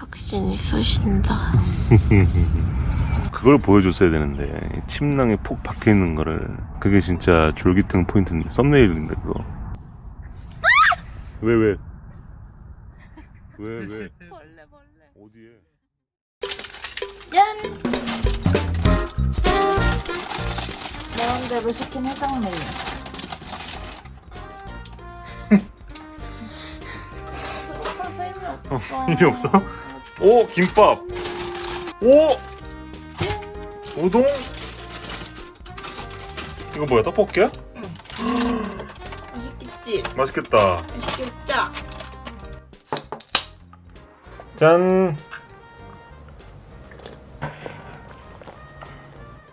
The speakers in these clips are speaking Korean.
삭신 있으신다. 그걸 보여줬어야 되는데 침낭에 푹 박혀 있는 거를 그게 진짜 졸기통 포인트인데 썸네일인데 그거 왜 왜? 왜 왜? 벌레 벌레. 어디에? 짠. 매운대로 시킨 해장면. 어, 힘이 없어? 오 김밥. 오 우동. 이거 뭐야 떡볶이야? 맛있겠지? 맛있겠다. 맛있겠죠? 짠.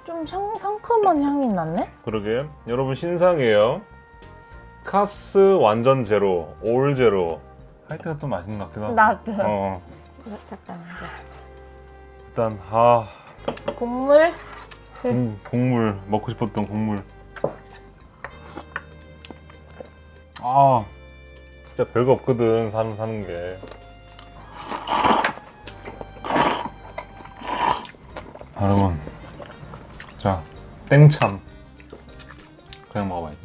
좀 상, 상큼한 향이 나네? 그러게 여러분 신상이에요. 카스 완전 제로, 올 제로. 하여튼 또 맛있는 것 같기도 하고. 나도. 어 잠깐 이제 일단 아 국물 음, 국물 먹고 싶었던 국물. 아 진짜 별거 없거든 사는 사는 게. 여러분 자 땡참 그냥 먹어봐야지.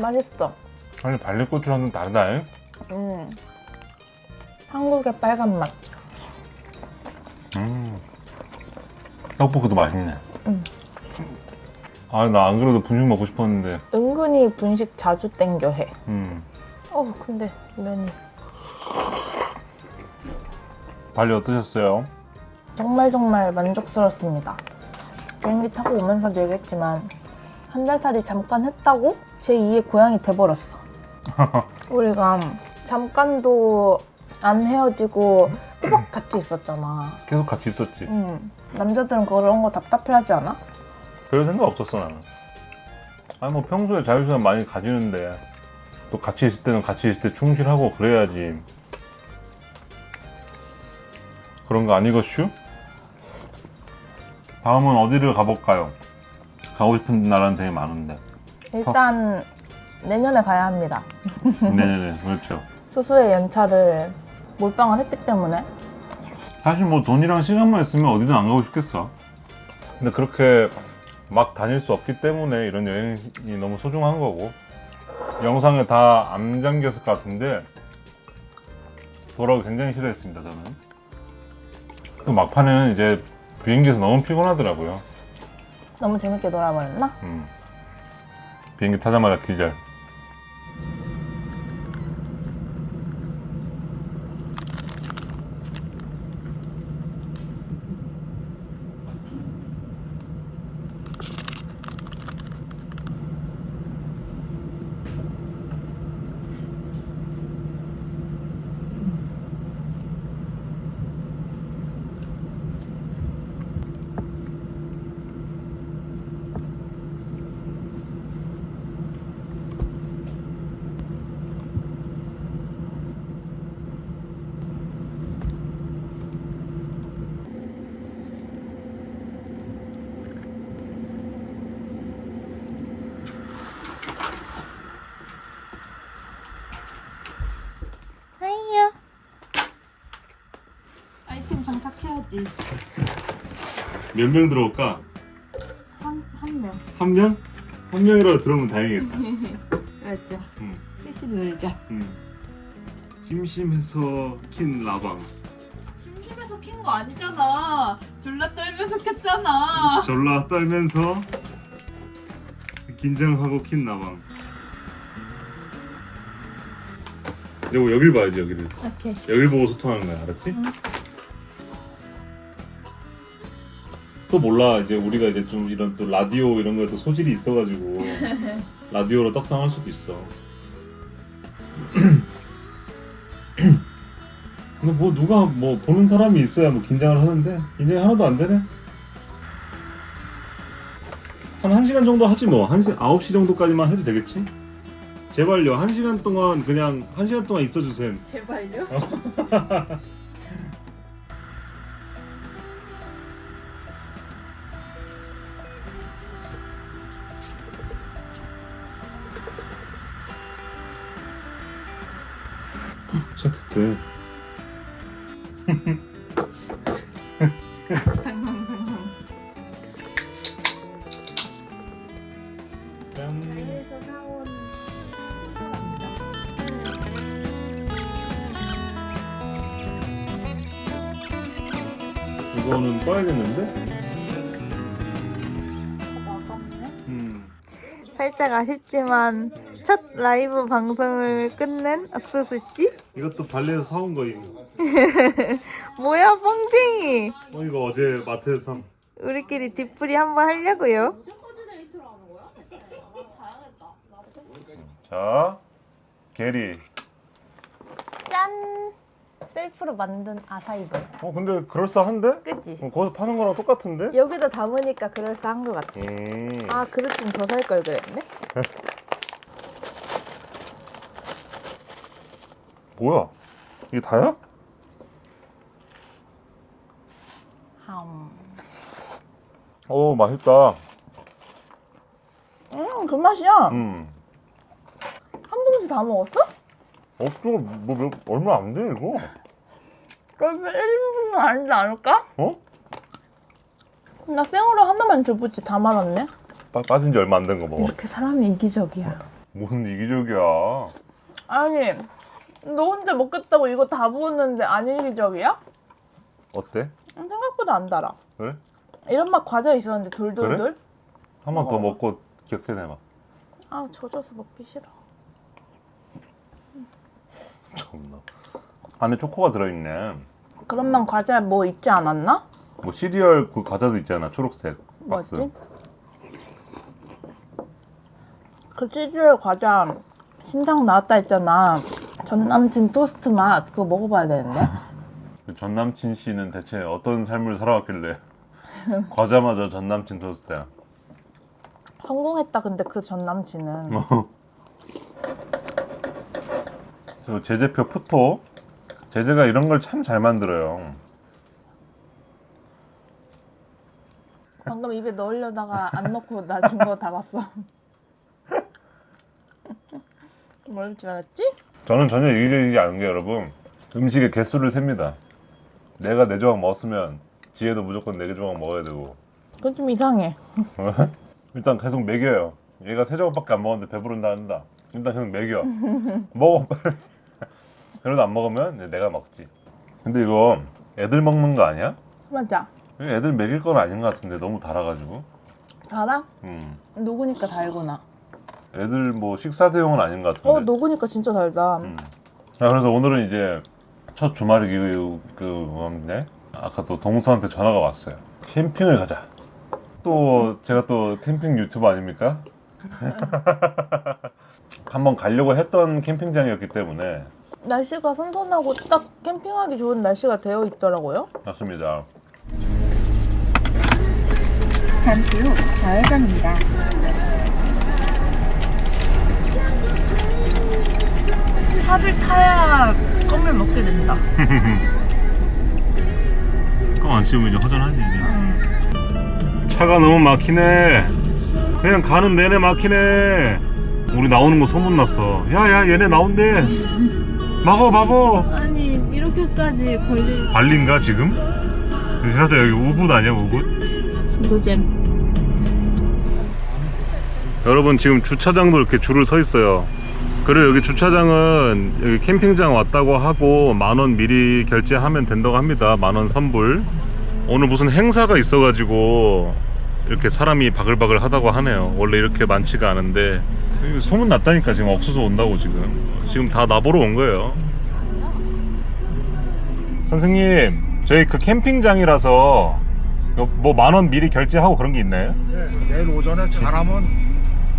맛있어. 아니 발리고추랑은 다르다. 잉? 음. 한국의 빨간 맛. 음 떡볶이도 맛있네. 음. 아나 안 그래도 분식 먹고 싶었는데. 은근히 분식 자주 땡겨 해. 음 어 근데 면이 발리 어떠셨어요? 정말 정말 만족스럽습니다. 비행기 타고 오면서도 얘기했지만 한 달 살이 잠깐 했다고 제 2의 고향이 돼버렸어. 우리가 잠깐도 안 헤어지고 꼬박 같이 있었잖아. 계속 같이 있었지. 음, 남자들은 그런 거 답답해하지 않아? 별 생각 없었어 나는. 아니 뭐 평소에 자유시간 많이 가지는데 또 같이 있을 때는 같이 있을 때 충실하고 그래야지. 그런 거 아니겠슈? 다음은 어디를 가볼까요? 가고 싶은 나라는 되게 많은데. 일단 내년에 가야 합니다. 네네네 그렇죠. 수수의 연차를 몰빵을 했기 때문에 사실 뭐 돈이랑 시간만 있으면 어디든 안 가고 싶겠어. 근데 그렇게 막 다닐 수 없기 때문에 이런 여행이 너무 소중한 거고 영상에 다 안 잠겼을 것 같은데 돌아오기 굉장히 싫어했습니다 저는. 또 막판에는 이제 비행기에서 너무 피곤하더라고요. 너무 재밌게 놀아버렸나? 음. 비행기 타자마자 기절. 하이야. 아이템 장착해야지. 몇 명 들어올까? 한, 한 명. 한 명? 한 명이라도 들어오면 다행이겠다. 그랬죠. 음. 셋이 놀자. 음. 심심해서 킨 라방. 심심해서 킨 거 아니잖아. 졸라 떨면서 켰잖아. 졸라 떨면서 긴장하고 킨 라방. 여보 여길 봐야지 여기를. 오케이. 여길 보고 소통하는 거야 알았지? 응. 또 몰라 이제 우리가 이제 좀 이런 또 라디오 이런 거에 또 소질이 있어가지고 라디오로 떡상할 수도 있어. 근데 뭐 누가 뭐 보는 사람이 있어야 뭐 긴장을 하는데 긴장이 하나도 안 되네. 한 1시간 정도 하지 뭐. 1시, 9시 정도까지만 해도 되겠지? 제발요. 1시간 동안 그냥 1시간 동안 있어 주세요. 제발요. 사온 이거는 꺼야겠는데? 음. 살짝 아쉽지만 첫 라이브 방송을 끝낸 옥수수 씨? 이것도 발레에서 사온 거임. 뭐야 뻥쟁이! 어 이거 어제 마트에서 산. 우리끼리 뒷풀이 한번 하려고요. 자, 게리. 짠! 셀프로 만든 아사이볼. 어 근데 그럴싸한데? 그치? 어, 거기서 파는 거랑 똑같은데? 여기다 담으니까 그럴싸한 것 같아. 음. 아 그릇 좀 더 살 걸 그랬네? 뭐야? 이게 다야? 음, 오 맛있다. 음, 그 맛이야. 음. 한 봉지 다 먹었어? 없어 뭐 몇- 얼마 안 돼 이거? 그러면 1인분은 아니지 않을까? 어? 나 생으로 하나만 줘보지 다 말았네. 빠, 빠진 지 얼마 안 된 거 먹어. 이렇게 사람이 이기적이야. 무슨 이기적이야? 아니, 너 혼자 먹겠다고 이거 다 부었는데 안 이기적이야? 어때? 음, 생각보다 안 달아. 그래? 이런 맛 과자 있었는데 돌돌돌. 한번 더 어. 먹고 기억해내봐. 아 젖어서 먹기 싫어. 참나. 안에 초코가 들어있네. 그런만 과자 뭐 있지 않았나? 뭐 시리얼 그 과자도 있잖아 초록색 박스. 뭐지? 그 시리얼 과자 신상 나왔다 했잖아. 전 남친 토스트 맛 그거 먹어봐야 되는데. 그 전 남친 씨는 대체 어떤 삶을 살아왔길래 과자마저 전 남친 토스트야. 성공했다 근데 그 전 남친은. 저 제재표 푸토 제재가 이런 걸 참 잘 만들어요. 방금 입에 넣으려다가 안 넣고 나 준 거 다 봤어. 모를 줄 알았지? 저는 전혀 이기적이지 않은 게 여러분 음식의 개수를 셉니다. 내가 네 조각 먹었으면 지혜도 무조건 네개 조각 먹어야 되고 그건 좀 이상해. 일단 계속 먹여요. 얘가 세 조각밖에 안 먹었는데 배부른다 한다. 일단 계속 먹여. 먹어 빨리. 그래도 안 먹으면 이제 내가 먹지. 근데 이거 애들 먹는 거 아니야? 맞아. 이거 애들 먹일 건 아닌 것 같은데 너무 달아가지고. 달아? 음. 녹으니까 달구나. 애들 뭐 식사 대용은 아닌 것 같은데. 어 녹으니까 진짜 달다. 음. 자 그래서 오늘은 이제 첫 주말이 그, 그 뭐였네? 아까 또 동서한테 전화가 왔어요. 캠핑을 가자. 또 제가 또 캠핑 유튜버 아닙니까? 한번 가려고 했던 캠핑장이었기 때문에 날씨가 선선하고 딱 캠핑하기 좋은 날씨가 되어 있더라고요. 맞습니다. 잠시 후 좌회전입니다. 차를 타야 껌을 먹게 된다. 껌안 이제 허전하지 이제. 차가 너무 막히네. 그냥 가는 내내 막히네. 우리 나오는 거 소문났어. 야야 얘네 나온대. 막어 막어. 아니 이렇게까지 걸릴 발린가 지금? 그래도 여기 우붓 아니야 우붓? 노잼. 여러분 지금 주차장도 이렇게 줄을 서 있어요 그리고 여기 주차장은 여기 캠핑장 왔다고 하고 만원 미리 결제하면 된다고 합니다. 만원 선불. 오늘 무슨 행사가 있어 가지고 이렇게 사람이 바글바글 하다고 하네요. 원래 이렇게 많지가 않은데. 소문 났다니까 지금 옥수수 온다고 지금. 지금 다 나보러 온 거예요. 선생님 저희 그 캠핑장이라서 뭐 만 원 미리 결제하고 그런 게 있나요? 네, 내일 오전에 잘하면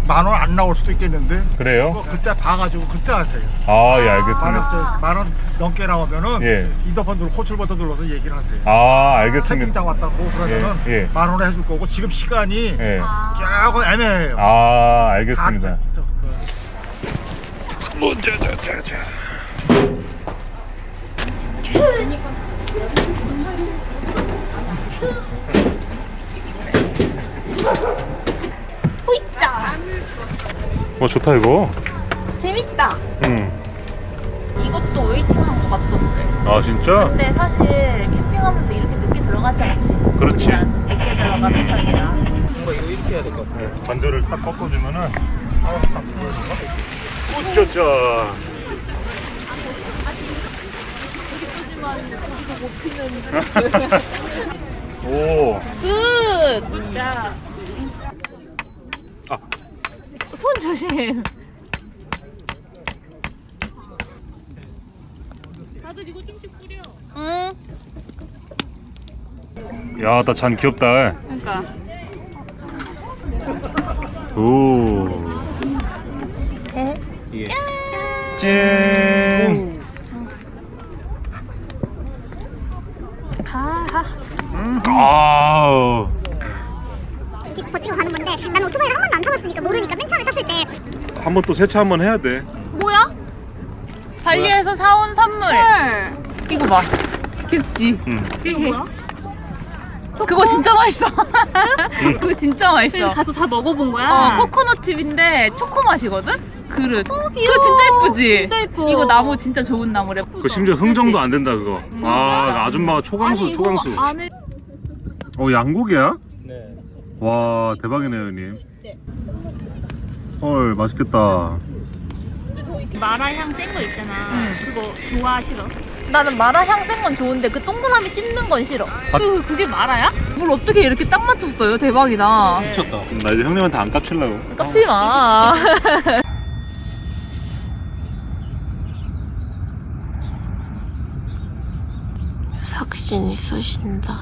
만 원 안 나올 수도 있겠는데 그래요? 그거 그때 봐가지고 그때 하세요. 아, 예, 알겠습니다. 만원 넘게 나오면은 예. 인터폰 누르 호출 버튼 눌러서 얘기를 하세요. 아, 알겠습니다. 캠핑장 왔다고 그러면은 예, 예. 만 원에 해줄 거고 지금 시간이 예. 조금 애매해요. 아, 다 알겠습니다. 저, 그, 자자자자. 호이짜. 와, 좋다, 이거. 재밌다. 응. 이것도 웨이팅한 것 같던데. 아 진짜? 근데 사실 캠핑하면서 이렇게 늦게 들어가지 않지. 그렇지. 우리는 늦게 들어가는 편이라. 반대를 딱 꺾어주면은 우쩌쩌 오 끝! 진짜. 아. 손 조심. 응. 야, 나 잔 귀엽다. 그러니까. 오. 짠. 하하. 아우. 집 버티고 가는 건데 나는 오토바이를 한 번도 안 타봤으니까 모르니까 맨 처음에 한번 또 세차 한번 해야 돼. 뭐야? 발리에서 사온 선물. 이거 봐. 귀엽지? 응. 이게 그거 진짜 맛있어. 그거 진짜 맛있어. 가서 다 먹어본 거야? 어, 코코넛 칩인데 초코 맛이거든? 그릇. 그거 진짜 예쁘지? 진짜 예뻐. 이거 나무 진짜 좋은 나무래. 그 심지어 흥정도 안 된다 그거. 아, 아줌마가 초강수, 아니, 이거 초강수. 안에 어, 양고기야? 네. 와, 대박이네요, 형님. 헐, 맛있겠다. 마라 향 센 거 있잖아. 그거 좋아 싫어? 나는 마라 향 센 건 좋은데 그 동그라미 씹는 건 싫어. 그 그게 마라야? 뭘 어떻게 이렇게 딱 맞췄어요? 대박이다. 나 이제 형님한테 안 깝치려고. 깝지 마. 삭신이 쑤신다.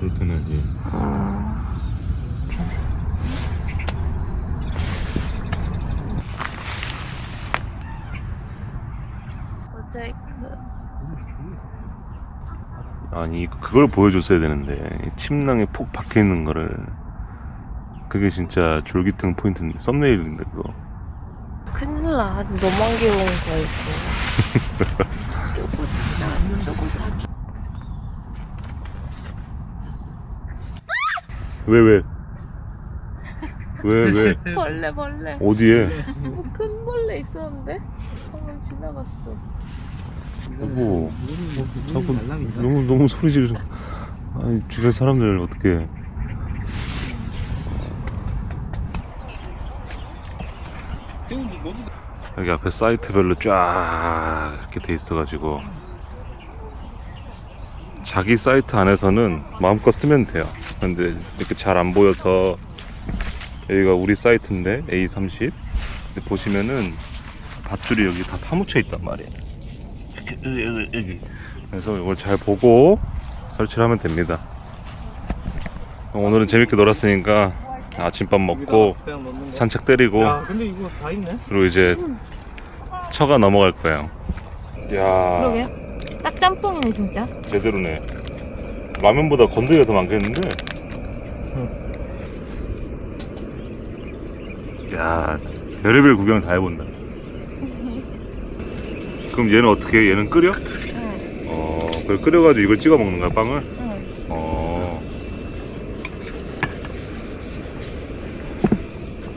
불편하지. 어 제그 아니 그걸 보여줬어야 되는데 이 침낭에 폭 박혀 있는 거를 그게 진짜 졸기통 포인트인데 썸네일인데 그거 큰일 나. 너만 귀여운 거 있고. 왜 왜? 왜 왜? 벌레 벌레. 어디에? 뭐 큰 벌레 있었는데 방금 지나갔어. 여보 자꾸 너무 너무 소리 지르 아니 주변 사람들 어떻게. 여기 앞에 사이트별로 쫙 이렇게 돼 있어가지고. 자기 사이트 안에서는 마음껏 쓰면 돼요. 근데 이렇게 잘 안 보여서 여기가 우리 사이트인데 A30 근데 보시면은 밧줄이 여기 다 파묻혀 있단 말이에요 여기, 여기, 여기. 그래서 이걸 잘 보고 설치를 하면 됩니다. 오늘은 재밌게 놀았으니까 아침밥 먹고 산책 때리고 근데 이거 다 있네. 그리고 이제 처가 넘어갈 거예요. 야 그러게. 딱 짬뽕이네 진짜. 제대로네. 라면보다 건더기가 더 많겠는데? 야 별의별 구경 다 해본다. 그럼 얘는 어떻게 해? 얘는 끓여? 어, 그걸 끓여가지고 이걸 찍어 먹는 거야, 빵을? 어,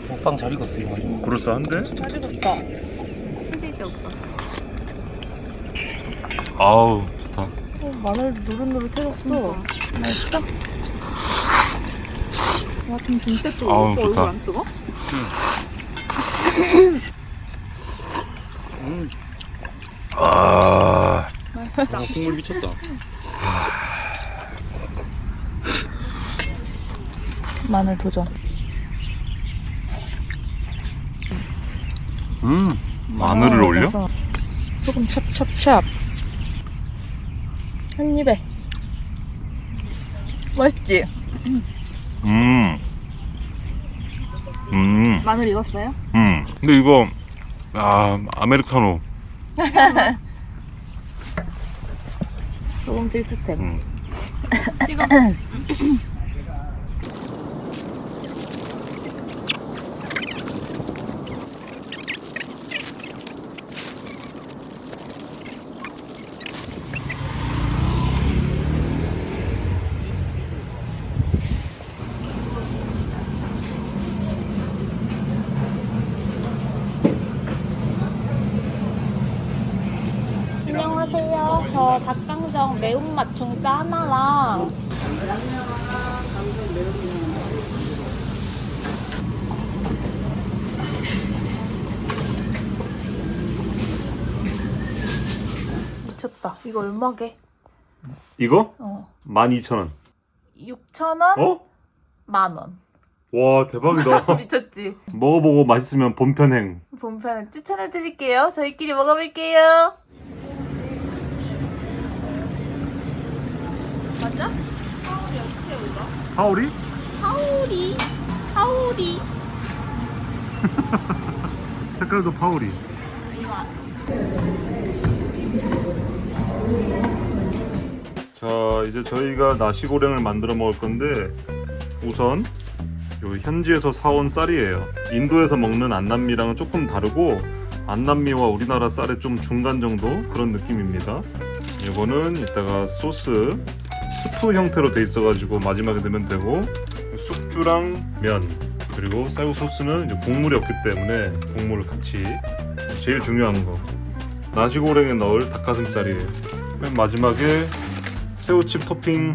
먹방 잘 익었어 이거. 그럴싸한데? 잘 익었다. 아우, 좋다. 마늘 노릇노릇해졌어. 맛있다. 와, 좀 진짜 뜨거. 아우, 좋다. 뜨거? 아, 아, 국물 미쳤다. 마늘 도전. 음. 마늘을 올려? 올려서 소금 찹찹찹. 한 입에. 맛있지? 음. 음, 마늘 익었어요? 음. 근데 이거, 아, 아메리카노. 소금 필수템. 음. 매운맛 중짜 하나랑 미쳤다. 이거 얼마게? 이거? 어. 12,000원 6,000원? 어? 만 원. 와 대박이다 미쳤지? 먹어보고 맛있으면 본편행 본편 추천해 드릴게요. 저희끼리 먹어볼게요. 맞아? 하울이 어떻게 올라? 하오리? 하울이. 하울이. 색깔도 파오리 자 이제 저희가 나시고랭을 만들어 먹을 건데 우선 요 현지에서 사온 쌀이에요 인도에서 먹는 안남미랑은 조금 다르고 안남미와 우리나라 쌀의 좀 중간 정도 그런 느낌입니다 이거는 이따가 소스 스프 형태로 돼 있어 가지고 마지막에 넣으면 되고 숙주랑 면 그리고 쌀국 소스는 이제 국물이 없기 때문에 국물을 같이. 제일 중요한 거. 나시고랭에 넣을 닭가슴살이에요 맨 마지막에 새우칩 토핑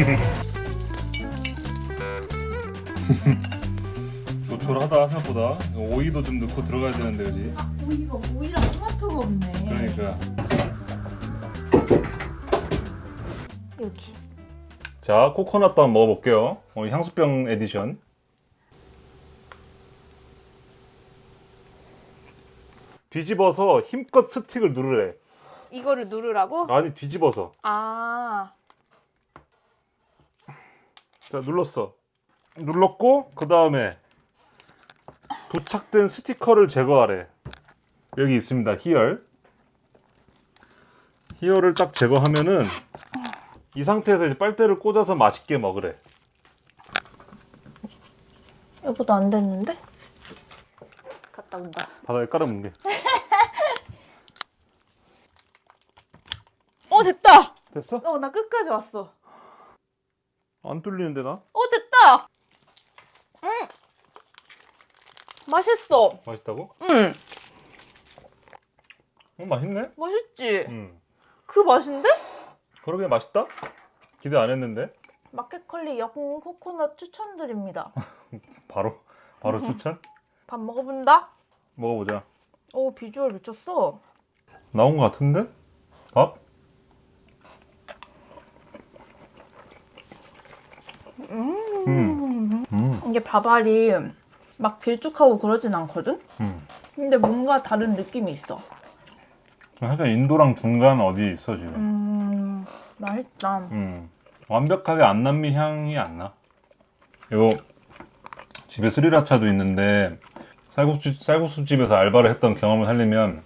조촐하다 생각보다 오이도 좀 넣고 들어가야 되는데 그지? 오이가 오이랑 토마토가 없네. 그러니까 여기. 자 코코넛도 한번 먹어볼게요 어, 향수병 에디션 뒤집어서 힘껏 스틱을 누르래 이거를 누르라고? 아니 뒤집어서 아. 자 눌렀어 눌렀고 그 다음에 도착된 스티커를 제거하래 여기 있습니다 희열 희열을 딱 제거하면은 이 상태에서 이제 빨대를 꽂아서 맛있게 먹으래 이거도 안 됐는데? 갔다 온다. 바닥에 깔아놓은 게 어 됐다. 됐어? 어 나 끝까지 왔어. 안 뚫리는데 나? 어 됐다. 음. 맛있어. 맛있다고? 응. 어 맛있네? 맛있지. 응그 맛인데? 그러게 맛있다? 기대 안 했는데 마켓컬리 영 코코넛 추천드립니다. 바로 바로 추천? 밥 먹어본다. 먹어보자 오 비주얼 미쳤어. 나온 거 같은데? 밥? 음. 음. 이게 밥알이 막 길쭉하고 그러진 않거든? 음. 근데 뭔가 다른 느낌이 있어. 살짝 인도랑 중간 어디에 있어 지금 음, 맛있다. 음. 완벽하게 안남미 향이 안 나. 요 집에 스리라차도 있는데 쌀국수 쌀국수 집에서 알바를 했던 경험을 살리면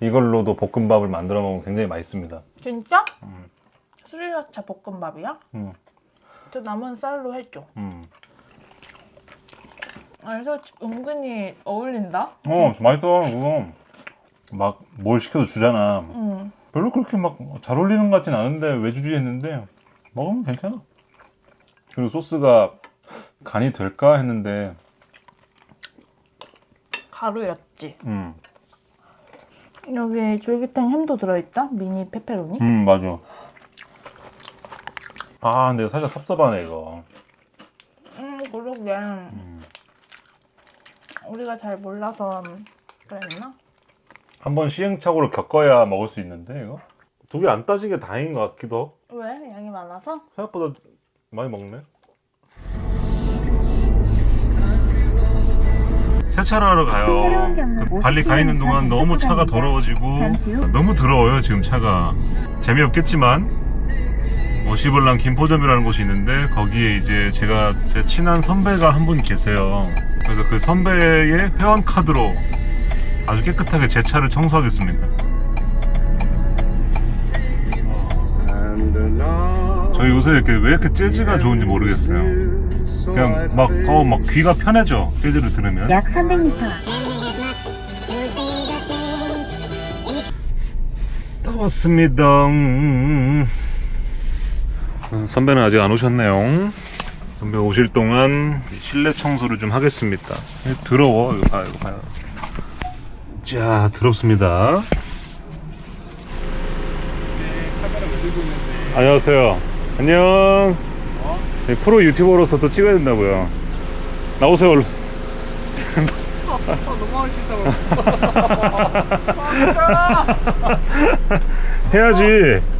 이걸로도 볶음밥을 만들어 먹으면 굉장히 맛있습니다. 진짜? 음. 스리라차 볶음밥이야? 음. 저 남은 쌀로 해줘. 음. 그래서 은근히 어울린다? 어 맛있어 그거 막 뭘 시켜도 주잖아. 응. 별로 그렇게 막 잘 어울리는 것 같진 않은데 왜 주지 했는데 먹으면 괜찮아. 그리고 소스가 간이 될까 했는데 가루였지. 음, 여기 줄기탕 햄도 들어있다? 미니 페페로니? 음 맞아. 아 근데 살짝 섭섭하네 이거. 그러게. 음. 우리가 잘 몰라서 그랬나? 한번 시행착오를 겪어야 먹을 수 있는데 이거 두 개 안 따지게 다행인 것 같기도 왜? 양이 많아서? 생각보다 많이 먹네 세차를 하러 가요 그 발리 가 있는 동안 너무 차가 더러워지고 너무 더러워요 지금 차가 재미없겠지만 뭐 시블랑 김포점이라는 곳이 있는데 거기에 이제 제가 제 친한 선배가 한 분 계세요. 그래서 그 선배의 회원 카드로 아주 깨끗하게 제 차를 청소하겠습니다. 저희 요새 이렇게 왜 이렇게 재즈가 좋은지 모르겠어요. 그냥 막, 어, 막 귀가 편해져 재즈를 들으면. 약 300m 다 왔습니다. 음, 선배는 아직 안 오셨네요. 선배 오실 동안 실내 청소를 좀 하겠습니다. 더러워 이거 봐요 이거 봐요. 자 더럽습니다. 안녕하세요. 안녕. 네, 프로 유튜버로서 또 찍어야 된다고요. 나오세요 얼른. 해야지 해볼래?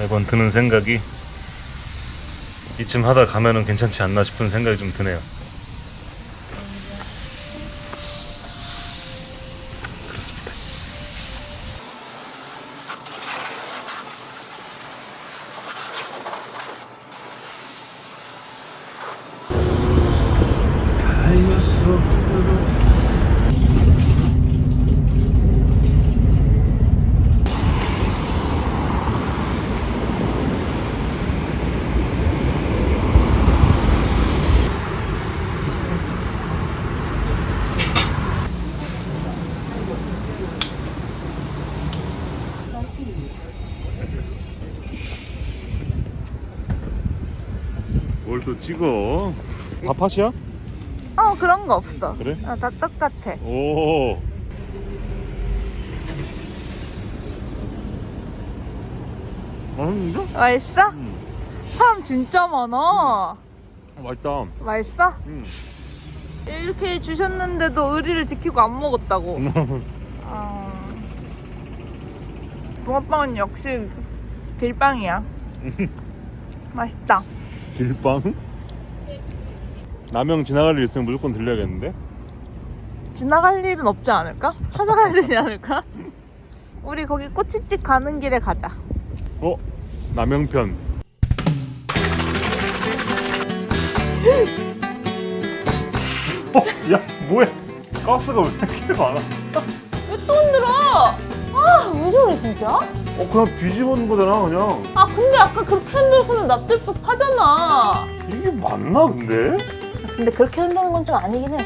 매번 드는 생각이 이쯤 하다 가면은 괜찮지 않나 싶은 생각이 좀 드네요. 그렇습니다. 뭘 또 찍어? 다 팥이야? 어 그런 거 없어. 그래? 어, 다 똑같아. 오. 맛있는데? 맛있어? 음. 사람 진짜 많아. 맛있다. 맛있어? 음. 이렇게 주셨는데도 의리를 지키고 안 먹었다고. 아... 붕어빵은 역시 길빵이야. 맛있다. 길빵? 남영 지나갈 일 있으면 무조건 들려야겠는데? 지나갈 일은 없지 않을까? 찾아가야 되지 않을까? 우리 거기 꼬치집 가는 길에 가자. 어? 남영편. 어? 야, 뭐해? 가스가 왜 이렇게 많아? 왜 또 흔들어? 아, 왜 저래 진짜? 어, 그냥 뒤집어는 거잖아, 그냥. 아, 근데 아까 그렇게 흔들었으면 납득 하잖아. 이게 맞나, 근데? 근데 그렇게 흔드는 건 좀 아니긴 해.